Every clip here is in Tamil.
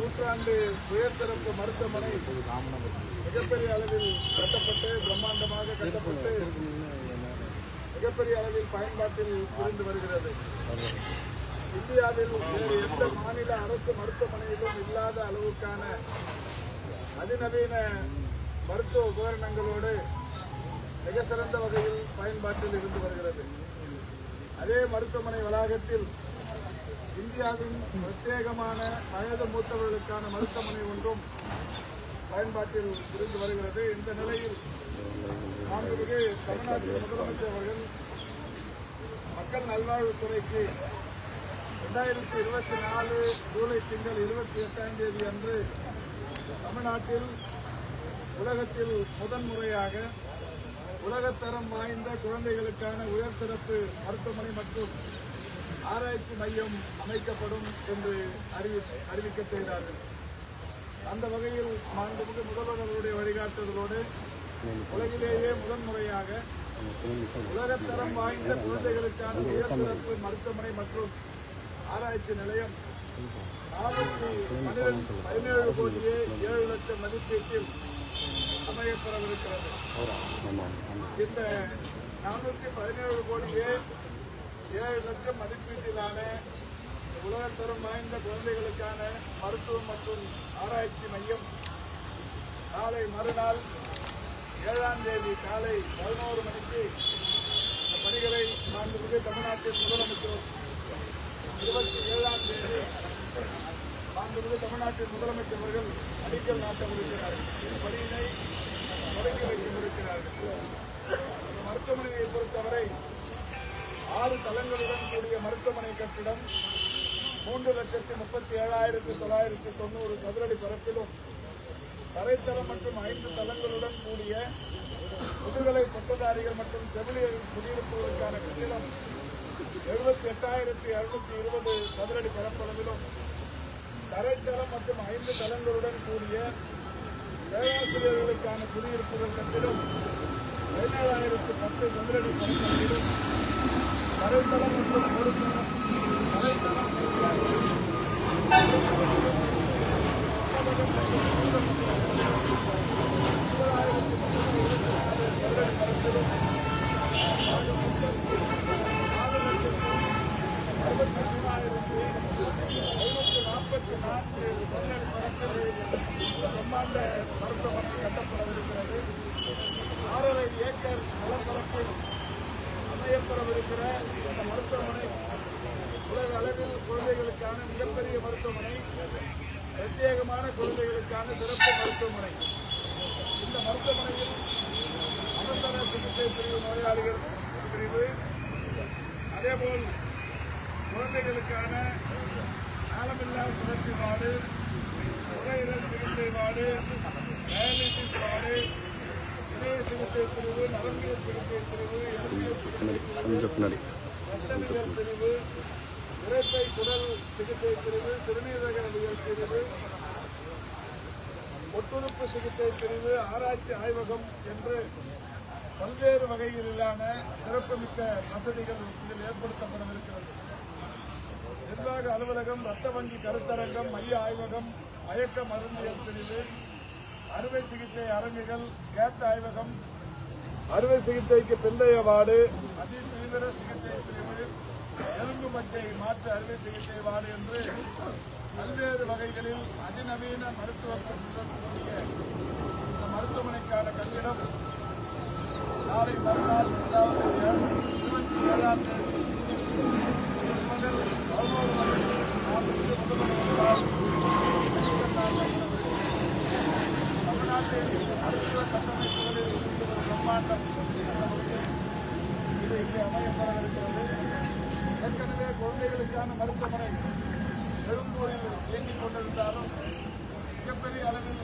நூற்றாண்டு உயர் சிறப்பு மருத்துவமனை மிகப்பெரிய அளவில் கட்டப்பட்டு பிரம்மாண்டமாக கட்டப்பட்டு மிகப்பெரிய அளவில் பயன்பாட்டில் இருந்து வருகிறது. இந்தியாவில் வேறு எந்த மாநில அரசு மருத்துவமனையிலும் இல்லாத அளவுக்கான அதிநவீன மருத்துவ உபகரணங்களோடு மிக சிறந்த வகையில் பயன்பாட்டில் இருந்து வருகிறது. அதே மருத்துவமனை வளாகத்தில் இந்தியாவின் பிரத்யேகமான வயது மூத்தவர்களுக்கான மருத்துவமனை ஒன்றும் பயன்பாட்டில் இருந்து வருகிறது. இந்த நிலையில் மாண்புமிகு தமிழ்நாட்டின் முதலமைச்சர் அவர்கள் மக்கள் நல்வாழ்வுத்துறைக்கு ரெண்டாயிரத்தி இருபத்தி நாலு ஜூலை திங்கள் இருபத்தி எட்டாம் தேதி அன்று தமிழ்நாட்டில் உலகத்தில் முதன்முறையாக உலகத்தரம் வாய்ந்த குழந்தைகளுக்கான உயர் சிறப்பு மருத்துவமனை மற்றும் ஆராய்ச்சி மையம் அமைக்கப்படும் என்று அறிவி அறிவிக்க செய்தார்கள். அந்த வகையில் மாண்புமிகு முதல்வர் அவருடைய வழிகாட்டுதலோடு உலகிலேயே முதன்முறையாக உலகத்தரம் வாய்ந்த குழந்தைகளுக்கான உயர்சிறப்பு மருத்துவமனை மற்றும் ஆராய்ச்சி நிலையம் நானூற்றி பதினேழு கோடியே ஏழு லட்சம் மதிப்பீட்டில் அமையப்பெறவிருக்கிறது இந்த நானூற்றி பதினேழு கோடியே ஏழு லட்சம் மதிப்பீட்டிலான உலகத்தரம் வாய்ந்த குழந்தைகளுக்கான மருத்துவம் மற்றும் ஆராய்ச்சி மையம். நாளை மறுநாள் ஏழாம் தேதி காலை பதினோரு மணிக்கு இந்த பணிகளை மாண்புமிகு தமிழ்நாட்டின் முதலமைச்சர் இருபத்தி ஏழாம் தேதி மாண்புமிகு தமிழ்நாட்டின் முதலமைச்சர் அவர்கள் அடிக்கல் நாட்டவிருக்கிறார்கள் இந்த பணியினை தொடங்கி வைக்கவிருக்கிறார்கள் இந்த மருத்துவமனையை பொறுத்தவரை ஆறு தளங்களுடன் கூடிய மருத்துவமனை கட்டிடம் மூன்று லட்சத்தி முப்பத்தி ஏழாயிரத்தி தொள்ளாயிரத்தி தொண்ணூறு சதுரடி பரப்பிலும் தரைத்தளம் மற்றும் ஐந்து தளங்களுடன் கூடிய முதுகலை பட்டதாரிகள் மற்றும் செவிலியர் குடியிருப்புகளுக்கான கட்டிடம் எழுபத்தி எட்டாயிரத்தி அறுநூத்தி இருபது சதுரடி பரப்பளவிலும் தரைத்தளம் மற்றும் ஐந்து தளங்களுடன் கூடிய பேராசிரியர்களுக்கான குடியிருப்புகள் கட்டிடம் பதினேழாயிரத்து பத்து சதுரடி பரப்பளவிலும் தரைத்தளம் மற்றும் ஒரு தளம் தரைத்தளம் ஐநூற்றி நாற்பத்தி நான்கு சதுரடி பரப்பில் பிரம்மாண்ட மருத்துவமனை கட்டப்படவிருக்கிறது ஆறரை ஏக்கர் நிலப்பரப்பில் அமையப்படவிருக்கிற இந்த மருத்துவமனை உலக அளவில் குழந்தைகளுக்கான மிகப்பெரிய மருத்துவமனை பிரத்யேகமான குழந்தைகளுக்கான சிறப்பு மருத்துவமனை. இந்த மருத்துவமனையில் அவசர சிகிச்சை பிரிவு நோயாளிகள் பிரிவு அதேபோல் குழந்தைகளுக்கான ஆழமில்லா சுழற்சி வார்டு நுரையீரல் சிகிச்சை வார்டு டயாலிசிஸ் வார்டு இதய சிகிச்சை பிரிவு நரம்பியல் சிகிச்சை பிரிவு எலும்பியல் சிகிச்சை பிரிவு பிரிவு இரட்டை குடல் சிகிச்சை பிரிவு சிறுநீரகவியல் பிரிவு ஒட்டுறுப்பு சிகிச்சை பிரிவு ஆராய்ச்சி ஆய்வகம் என்று பல்வேறு வகைகளிலான சிறப்புமிக்க வசதிகள் இதில் ஏற்படுத்தப்படவிருக்கிறது. நிர்வாக அலுவலகம் ரத்த வங்கி கருத்தரங்கம் மைய ஆய்வகம் மயக்க மருந்தியல் பிரிவு அறுவை சிகிச்சை அரங்குகள் கேத் ஆய்வகம் அறுவை சிகிச்சைக்கு பிந்தைய வார்டு அதிதீவிர சிகிச்சை பிரிவு எலும்பு பச்சை மாற்று அறுவை சிகிச்சை வார்டு என்று பல்வேறு வகைகளில் அதிநவீன மருத்துவ இந்த மருத்துவமனைக்கான கட்டிடம் நாளை மறுநாள் அதாவது இருபத்தி ஏழாம் தேதி முதல் பதினோரு மணிக்கு நாற்பத்தி முதல்வர்களால் அடிக்கல் நாட்டப்படவிருக்கிறது. தமிழ்நாட்டில் மருத்துவ கட்டமைப்புகளில் இருந்து ஒரு பிரம்மாண்டம் இது இங்கே அமையப்படவிருக்கிறது ஏற்கனவே குழந்தைகளுக்கான மருத்துவமனை பெரும்பூரில் இயங்கிக் கொண்டிருந்தாலும் மிகப்பெரிய அளவில்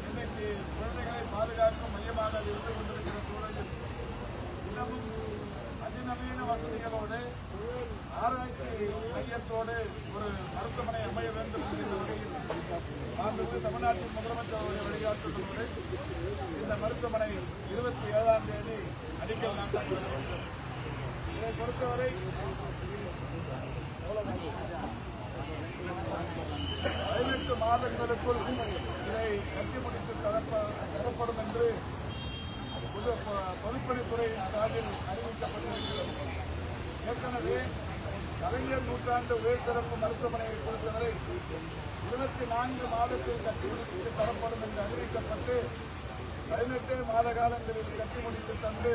இன்றைக்கு குழந்தைகளை பாதுகாக்கும் மையமாக இருந்து கொண்டிருக்கிற சூழலில் இன்னமும் அதிநவீன வசதிகளோடு ஆராய்ச்சி மையத்தோடு ஒரு மருத்துவமனை அமைய வேண்டும் என்கிற வகையில் மாண்புமிகு தமிழ்நாட்டின் முதலமைச்சர் அவருடைய வழிகாட்டுதலோடு இந்த மருத்துவமனை இருபத்தி ஏழாம் தேதி அடிக்கல் நாட்டப்பட்டது இதை பொறுத்தவரை பதினெட்டு மாதங்களுக்குள் இதை கட்டி முடித்து தரப்படும் என்று பொதுப்பணித்துறை சார்பில் அறிவிக்கப்பட்டிருக்கிறது. ஏற்கனவே கலைஞர் நூற்றாண்டு உயர் சிறப்பு மருத்துவமனையை பொறுத்தவரை இருபத்தி நான்கு மாதத்தில் கட்டி முடித்து தரப்படும் என்று அறிவிக்கப்பட்டு பதினெட்டு மாத காலங்களில் கட்டி முடித்து தந்து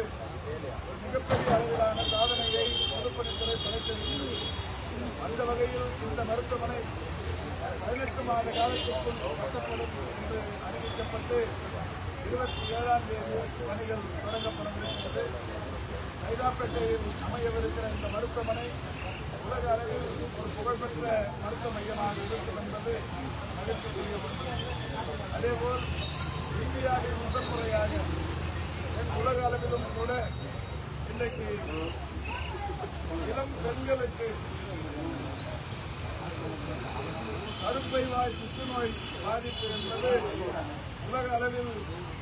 மிகப்பெரிய அளவிலான சாதனையை பொதுப்பணித்துறை படைத்திருக்கிறது அந்த வகையில் இந்த மருத்துவமனை பதினெட்டு மாத காலத்திற்குள் கட்டப்படும் என்று அறிவிக்கப்பட்டு இருபத்தி ஏழாம் தேதி பணிகள் தொடங்கப்படும் இருக்கிறது சைதாப்பேட்டையில் அமையவிருக்கிற இந்த மருத்துவமனை உலக அளவில் ஒரு புகழ்பெற்ற மருத்துவ மையமாக இருக்கும் என்பது மகிழ்ச்சிக்குரிய ஒன்று. அதேபோல் இந்தியாவில் முதல் முறையாக உலக அளவிலும் கூட இன்றைக்கு இளம் பெண்களுக்கு கருப்பை வாய் புற்றுநோய் பாதிப்பு என்பது உலக அளவில்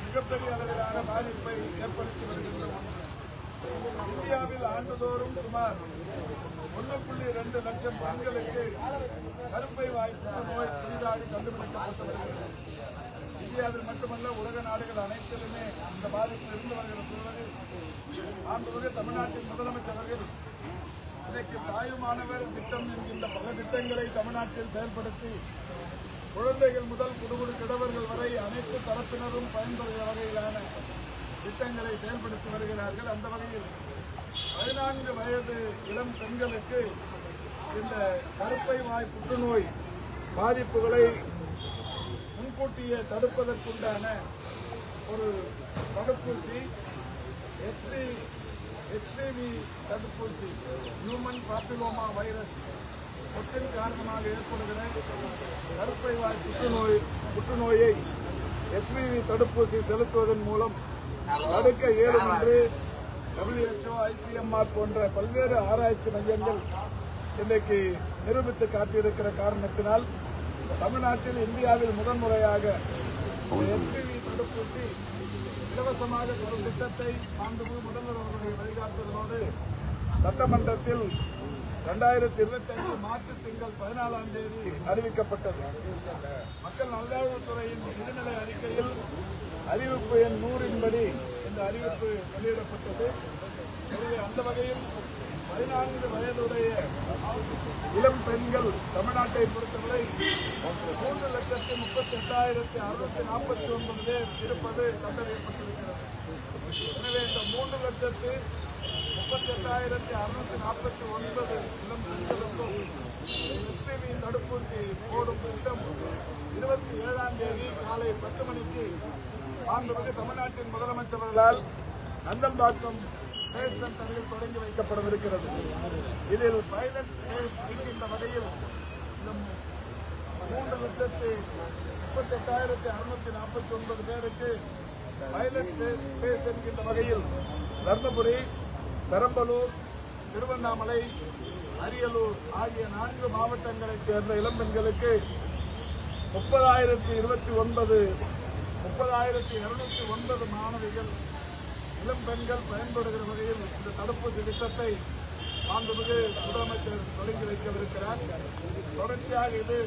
மிகப்பெரிய அளவிலான பாதிப்பை ஏற்படுத்தி வருகின்றன. இந்தியாவில் ஆண்டுதோறும் சுமார் ஒன்று புள்ளி ரெண்டு லட்சம் பெண்களுக்கு கருப்பை வாய் புற்றுநோய் புதிதாக கண்டுபிடிக்கப்பட்டு வருகிறது. இந்தியாவில் மட்டுமல்ல உலக நாடுகள் அனைத்திலுமே இந்த பாதிப்பு இருந்து வருகிற சூழலில் ஆண்டுமிகு தமிழ்நாட்டின் முதலமைச்சர் அவர்கள் இன்றைக்கு தாயுமானவர் திட்டம் என்கின்ற பல திட்டங்களை தமிழ்நாட்டில் செயல்படுத்தி குழந்தைகள் முதல் குடுகுடு கிடவர்கள் வரை அனைத்து தரப்பினரும் பயன்படுகிற வகையிலான திட்டங்களை செயல்படுத்தி வருகிறார்கள். அந்த வகையில் பதினான்கு வயது இளம் பெண்களுக்கு இந்த கருப்பை வாய் புற்றுநோய் பாதிப்புகளை முன்கூட்டியே தடுப்பதற்குண்டான ஒரு தடுப்பூசி ஹெச்டி ஹெச்டிவி தடுப்பூசி ஹியூமன் பாப்பிலோமா வைரஸ் தொற்றின் காரணமாக ஏற்படுகிற கருப்பை வாய் புற்றுநோய் புற்றுநோயை ஹெச்பிவி தடுப்பூசி செலுத்துவதன் மூலம் தடுக்க இயலும் என்று டபிள்யூஹெச்ஓ ஐசிஎம்ஆர் போன்ற பல்வேறு ஆராய்ச்சி மையங்கள் இன்றைக்கு நிரூபித்து காட்டியிருக்கிற காரணத்தினால் தமிழ்நாட்டில் இந்தியாவில் முதன்முறையாக ஹெச்பிவி தடுப்பூசி இலவசமாக ஒரு திட்டத்தை மாண்புமிகு முதல்வர் அவர்களுடைய வழிகாட்டுவதோடு சட்டமன்றத்தில் இரண்டாயிரத்தி இருபத்தி ஐந்து மார்ச் திங்கள் பதினாலாம் தேதி அறிவிக்கப்பட்டது. மக்கள் நல்வாழ்வுத்துறையின் நிதிநிலை அறிக்கையில் அறிவிப்பு எண் நூறின்படி இந்த அறிவிப்பு வெளியிடப்பட்டது. எனவே அந்த வகையில் பதினான்கு வயதுடைய இளம் பெண்கள் தமிழ்நாட்டை பொறுத்தவரை மூன்று லட்சத்தி முப்பத்தி எட்டாயிரத்தி அறுநூத்தி நாற்பத்தி ஒன்பது பேர் இருப்பது கண்டறியப்பட்டிருக்கிறது. எனவே இந்த மூன்று லட்சத்து முப்பத்தி எட்டாயிரத்தி அறுநூத்தி நாற்பத்தி ஒன்பது இளம் பெண்களுக்கும் எஸ்பிவி தடுப்பூசி போடும் திட்டம் இருபத்தி ஏழாம் தேதி காலை பத்து மணிக்கு மாண்புமிகு தமிழ்நாட்டின் முதலமைச்சர்களால் நந்தம்பாக்கம் ஸ்டேட் சென்டரில் தொடங்கி வைக்கப்படவிருக்கிறது. இதில் பைலட் இருக்கின்ற வகையில் மூன்று லட்சத்தி முப்பத்தி எட்டாயிரத்தி அறுநூத்தி நாற்பத்தி ஒன்பது பேருக்கு பைலட் பேஸ் என்கின்ற வகையில் தர்மபுரி பெரம்பலூர் திருவண்ணாமலை அரியலூர் ஆகிய நான்கு மாவட்டங்களைச் சேர்ந்த இளம்பெண்களுக்கு முப்பதாயிரத்தி இருபத்தி ஒன்பது முப்பதாயிரத்தி இருநூத்தி ஒன்பது மாணவிகள் இளம் பெண்கள் பயன்படுகிற வகையில் இந்த தடுப்பூசி திட்டத்தை மாண்புமிகு முதலமைச்சர் தொடங்கி வைக்கவிருக்கிறார். தொடர்ச்சியாக இது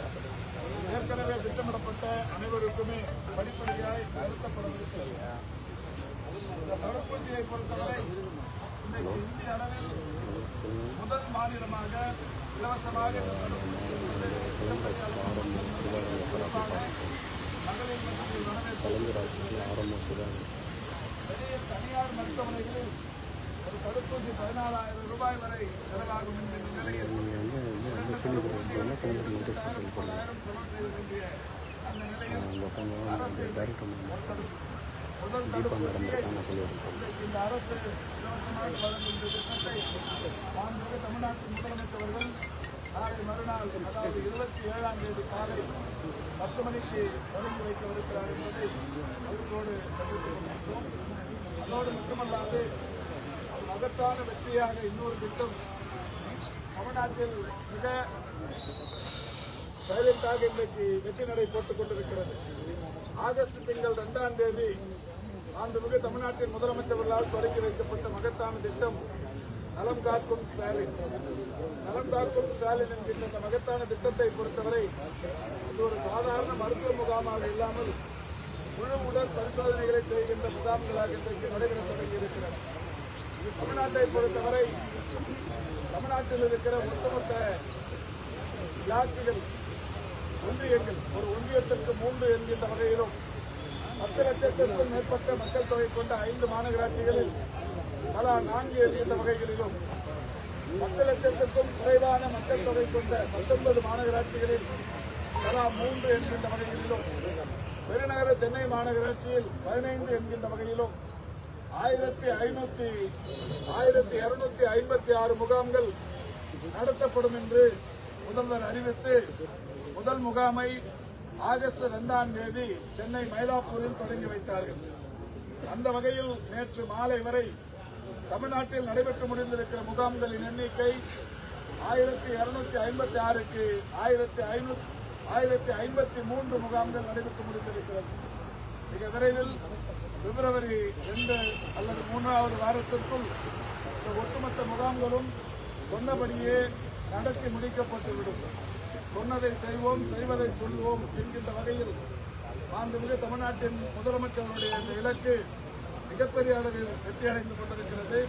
ஏற்கனவே திட்டமிடப்பட்ட அனைவருக்குமே படிப்படியாய் நிறுத்தப்படவிருக்கிறது இந்த தடுப்பூசியை பொறுத்தவரை இன்றைக்கு இந்திய அளவில் முதல் மாநிலமாக இலவசமாக இந்த தடுப்பூசி மகளிர் மத்தியில் வரவேற்பு பெரிய தனியார் மருத்துவமனைகளில் ஒரு தடுப்பூசி பதினாலாயிரம் ரூபாய் வரை செலவாகும் என்கிற நிலையில் முதல் தடுப்பூசியை இந்த அரசு இலவசமாக வழங்கும் திட்டத்தை மாண்புமிகு தமிழ்நாட்டு முதலமைச்சர் அவர்கள் நாளை மறுநாள் அதாவது இருபத்தி ஏழாம் தேதி காலை பத்து மணிக்கு தொடங்கி வைக்கவிருக்கிறார் என்பதை அவற்றோடு தெரிவித்துக் அதோடு மட்டுமல்லாது மகத்தான வெற்றியாக இன்னொரு திட்டம் தமிழ்நாட்டில் மிக சைலண்டாக இன்றைக்கு வெற்றி நடை போட்டுக் கொண்டிருக்கிறது. ஆகஸ்ட் திங்கள் இரண்டாம் தேதி மாண்புமிகு தமிழ்நாட்டின் முதலமைச்சர்களால் தொடங்கி வைக்கப்பட்ட மகத்தான திட்டம் நலம் காக்கும் ஸ்டாலின். நலம் காக்கும் ஸ்டாலின் என்கின்ற இந்த மகத்தான திட்டத்தை பொறுத்தவரை இது ஒரு சாதாரண மருத்துவ முகாமாக இல்லாமல் முழு உடல் பரிசோதனைகளை செய்கின்ற முகாம்களாக இன்றைக்கு நடைபெற தொடங்கி இருக்கிறது தமிழ்நாட்டை பொறுத்தவரை தமிழ்நாட்டில் இருக்கிற ஒட்டுமொத்த ஜாதிகள் ஒன்றியங்கள் ஒரு ஒன்றியத்திற்கு மூன்று என்கின்ற வகையிலும் பத்து லட்சத்திற்கும் மேற்பட்ட மக்கள் தொகை கொண்ட ஐந்து மாநகராட்சிகளில் தலா நான்கு என்கின்ற வகைகளிலும் பத்து லட்சத்திற்கும் குறைவான மக்கள் தொகை கொண்ட பத்தொன்பது மாநகராட்சிகளில் தலா மூன்று என்கின்ற வகைகளிலும் பெருநகர சென்னை மாநகராட்சியில் பதினைந்து என்கின்ற வகையிலும் ஆயிரத்தி ஐநூத்தி ஆயிரத்தி இருநூத்தி ஐம்பத்தி ஆறு முகாம்கள் நடத்தப்படும் என்று முதல்வர் அறிவித்து முதல் முகாமை ஆகஸ்ட் இரண்டாம் தேதி சென்னை மயிலாப்பூரில் தொடங்கி வைத்தார்கள். அந்த வகையில் நேற்று மாலை வரை தமிழ்நாட்டில் நடைபெற்று முடிந்திருக்கிற முகாம்களின் எண்ணிக்கை ஆயிரத்தி இருநூத்தி ஐம்பத்தி ஆறுக்கு ஆயிரத்தி ஐநூத்தி ஆயிரத்தி ஐம்பத்தி மூன்று முகாம்கள் நடைபெற்று முடிந்திருக்கிறது. மிக விரைவில் பிப்ரவரி ரெண்டு அல்லது மூன்றாவது வாரத்திற்குள் இந்த ஒட்டுமொத்த முகாம்களும் சொன்னபடியே நடத்தி முடிக்கப்பட்டுவிடும். சொன்னதை செய்வோம் செய்வதை சொல்வோம் என்கின்ற வகையில் மாண்புமிகு தமிழ்நாட்டின் முதலமைச்சருடைய இந்த இலக்கு மிகப்பெரிய அளவில் வெற்றி அடைந்து கொண்டிருக்கிறது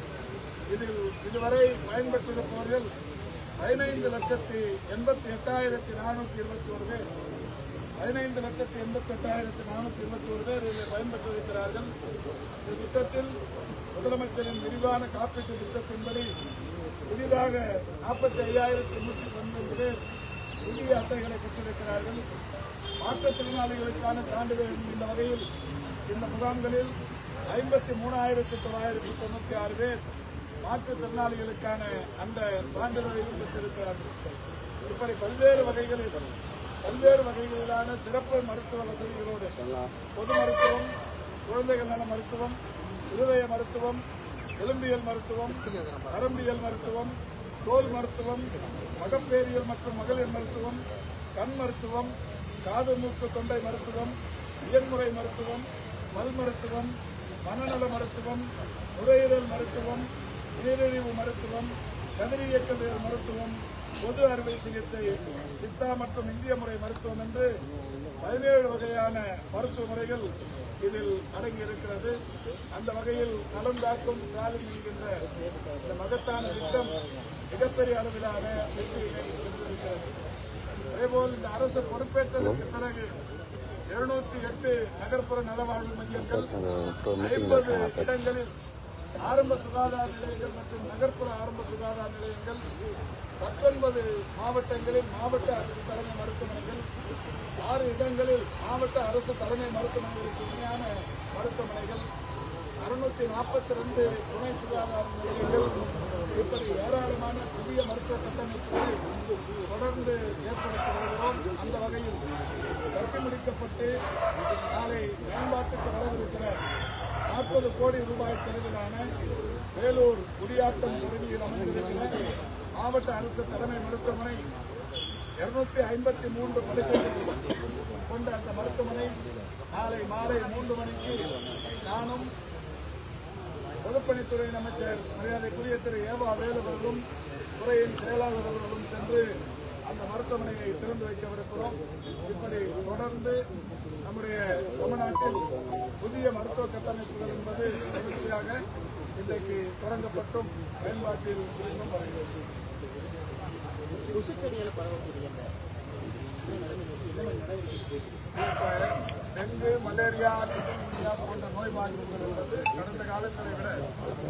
இதில் இதுவரை பயன்பெற்றிருப்பவர்கள் பதினைந்து லட்சத்தி எண்பத்தி எட்டாயிரத்தி நானூற்றி இருபத்தி ஒரு பேர். பதினைந்து லட்சத்தி எண்பத்தி எட்டாயிரத்தி நானூற்றி இருபத்தி ஒரு பேர் இதில் பயன்பெற்றிருக்கிறார்கள். இந்த திட்டத்தில் முதலமைச்சரின் விரிவான காப்பீட்டு திட்டத்தின்படி புதிதாக நாற்பத்தி ஐயாயிரத்தி நூற்றி பன்னிரண்டு பேர் புதிய அட்டைகளை பெற்றிருக்கிறார்கள். மாற்றுத்திறனாளிகளுக்கான சான்றிதழ் இந்த வகையில் இந்த முகாம்களில் ஐம்பத்தி மூணாயிரத்தி தொள்ளாயிரத்தி தொண்ணூற்றி ஆறு பேர் மாற்றுத்திறனாளிகளுக்கான அந்த சான்றிதழையும் பெற்றிருக்கிறார்கள். இப்படி பல்வேறு வகைகளில் பல்வேறு வகைகளிலான சிறப்பு மருத்துவ வசதிகளோடு பொது மருத்துவம் குழந்தைகள் நல மருத்துவம் இருதய மருத்துவம் எலும்பியல் மருத்துவம் நரம்பியல் மருத்துவம் தோல் மருத்துவம் மகப்பேரியல் மற்றும் மகளிர் மருத்துவம் கண் மருத்துவம் காது மூக்கு தொண்டை மருத்துவம் இயன்முறை மருத்துவம் பல் மருத்துவம் மனநல மருத்துவம் நுரையீரல் மருத்துவம் நீரிழிவு மருத்துவம் கதிரியக்கவியல் மருத்துவம் பொது அறுவை சிகிச்சை சித்தா மற்றும் இந்திய முறை மருத்துவம் என்று பதினேழு வகையான மருத்துவ முறைகள் இதில் அடங்கி இருக்கிறது அந்த வகையில் நலம் காக்கும் ஸ்டாலின் என்கின்ற இந்த மகத்தான திட்டம் மிகப்பெரிய அளவிலான வெற்றியை பெற்றிருக்கிறது. அதேபோல் இந்த அரசு பொறுப்பேற்றதற்கு பிறகு இருநூற்றி எட்டு நகர்ப்புற நலவாழ்வு மையங்கள் ஐம்பது இடங்களில் ஆரம்ப சுகாதார நிலையங்கள் மற்றும் நகர்ப்புற ஆரம்ப சுகாதார நிலையங்கள் பத்தொன்பது மாவட்டங்களில் மாவட்ட அரசு தலைமை மருத்துவமனைகள் ஆறு இடங்களில் மாவட்ட அரசு தலைமை மருத்துவமனைகளுக்கு இணையான மருத்துவமனைகள் அறுநூத்தி நாற்பத்தி ரெண்டு துணை சுகாதார நிலையங்கள் இப்படி ஏராளமான புதிய மருத்துவ கட்டமைப்புகளை தொடர்ந்து ஏற்படுத்தி வருகிறோம் அந்த வகையில் கட்டி முடிக்கப்பட்டு நாளை மேம்பாட்டுக்கு வரவிருக்கிற நாற்பது கோடி ரூபாய் செலவிலான வேலூர் குடியாட்டம் பகுதியில் அமைந்திருக்கிற மாவட்ட அரசு தலைமை மருத்துவமனை இருநூத்தி ஐம்பத்தி மூன்று படுக்கைகள் கொண்ட அந்த மருத்துவமனை நாளை மாலை மூன்று மணிக்கு நானும் பொதுப்பணித்துறை அமைச்சர் மரியாதைக்குரிய திரு ஏவா வேலுவர்களும் துறையின் செயலாளர் அவர்களும் சென்று அந்த மருத்துவமனையை திறந்து வைக்கவிருக்கிறோம். இப்படி தொடர்ந்து நம்முடைய தமிழ்நாட்டில் புதிய மருத்துவ கட்டமைப்புகள் என்பது மகிழ்ச்சியாக இன்றைக்கு தொடங்கப்பட்டும். பயன்பாட்டில் இருந்தும் வருகிறது கொசுக்கடியால் பரவக்கூடிய டெங்கு மலேரியா சிக்கன்குனியா போன்ற நோய் பாதிப்புகள் என்பது கடந்த காலங்களை விட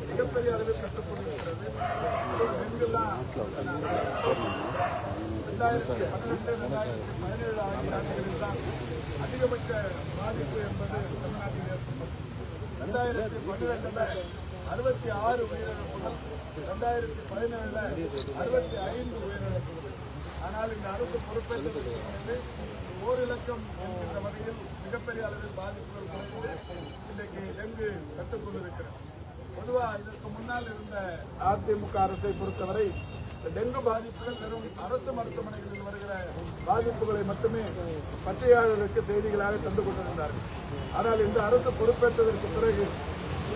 மிகப்பெரிய அளவில் கட்டுப்படுகிறது டெங்குலாம் ரெண்டாயிரத்தி பன்னிரெண்டு ரெண்டாயிரத்தி பதினேழு ஆகிய ஆண்டுகளில் தான் அதிகபட்ச பாதிப்பு என்பது தமிழ்நாட்டில் ஏற்பட்டது. ரெண்டாயிரத்தி பன்னிரெண்டுல அறுபத்தி ஆறு உயிரிழப்புகள் ரெண்டாயிரத்தி பதினேழுல அறுபத்தி ஐந்து உயிரிழப்புகள். ஆனால் இந்த அரசு பொறுப்பேற்றது ஓர் இலக்கம் என்கின்ற வகையில் மிகப்பெரிய அளவில் பாதிப்புகள் குறைந்து இன்றைக்கு டெங்கு கற்றுக்கொண்டிருக்கிறது பொதுவாக இதற்கு முன்னால் இருந்த அதிமுக அரசை பொறுத்தவரை டெங்கு பாதிப்புகள் வெறும் அரசு மருத்துவமனைகளில் வருகிற பாதிப்புகளை மட்டுமே பத்திரிகையாளர்களுக்கு செய்திகளாக தந்து கொண்டிருந்தார்கள். ஆனால் இந்த அரசு பொறுப்பேற்றதற்கு பிறகு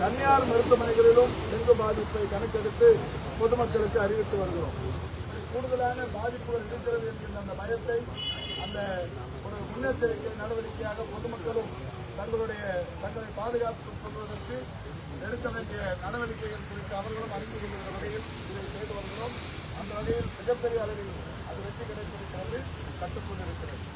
தனியார் மருத்துவமனைகளிலும் டெங்கு பாதிப்பை கணக்கெடுத்து பொதுமக்களுக்கு அறிவித்து வருகிறோம். கூடுதலான பாதிப்புகள் இருக்கிறது என்கின்ற அந்த பயத்தை அந்த ஒரு முன்னெச்சரிக்கை நடவடிக்கையாக பொதுமக்களும் தங்களுடைய தங்களை பாதுகாத்துக் கொள்வதற்கு எடுக்க வேண்டிய நடவடிக்கைகள் குறித்து அவர்களும் அறிந்து கொள்கிற வகையில் இதை செய்து வருகிறோம். அந்த வகையில் மிகப்பெரிய அளவில் அது வெற்றி கிடைத்திருக்கிறது கட்டுக்கொண்டிருக்கிறது